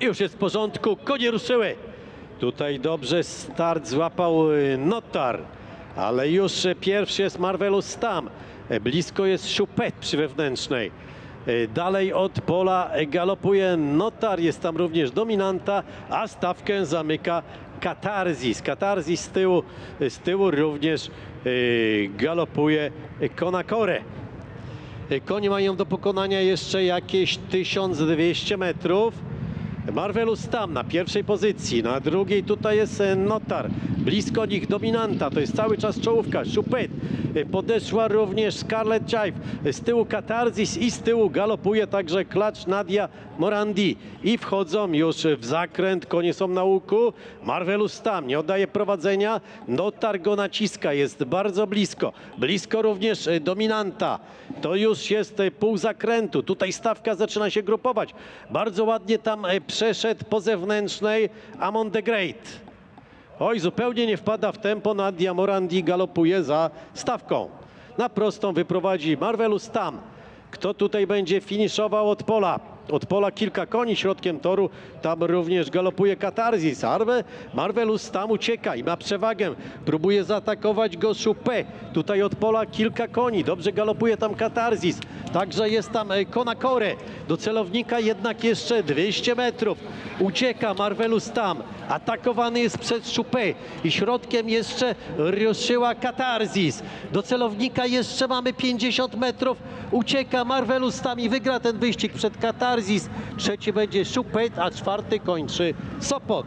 Już jest w porządku, konie ruszyły. Tutaj dobrze start złapał y, Notar, ale już y, pierwszy jest Marvelous Stam. E, Blisko jest Chupet przy wewnętrznej. E, Dalej od pola galopuje Notar, jest tam również dominanta, a stawkę zamyka Katarzis. Katarzis z tyłu, z tyłu również y, galopuje Konakore. Konie mają do pokonania jeszcze jakieś 1200 metrów. Marvelus tam na pierwszej pozycji, na drugiej tutaj jest e, Notar, blisko nich dominanta, to jest cały czas czołówka, Chupet, E, podeszła również Scarlett Jive, E, z tyłu Katarzis i z tyłu galopuje także klacz Nadia Morandi. I wchodzą już w zakręt, konie są na łuku, Marvelus tam nie oddaje prowadzenia, Notar go naciska, jest bardzo blisko, blisko również dominanta, to już jest pół zakrętu, tutaj stawka zaczyna się grupować, bardzo ładnie tam przeszedł po zewnętrznej Amon the Great. Oj, zupełnie nie wpada w tempo, Nadia Morandi galopuje za stawką. Na prostą wyprowadzi Marvelus tam. Kto tutaj będzie finiszował od pola? Od pola kilka koni środkiem toru, tam również galopuje Katarzis. Arve, Marvelus tam ucieka i ma przewagę. Próbuje zaatakować go Chupé. Tutaj od pola kilka koni, dobrze galopuje tam Katarzis. Także jest tam e, Konakore. Do celownika jednak jeszcze 200 metrów. Ucieka Marvelus tam. Atakowany jest przez Chupé i środkiem jeszcze ruszyła Katarzis. Do celownika jeszcze mamy 50 metrów. Ucieka Marvelus tam i wygra ten wyścig przed Katarzis. Trzeci będzie Chupet, a czwarty kończy Sopot.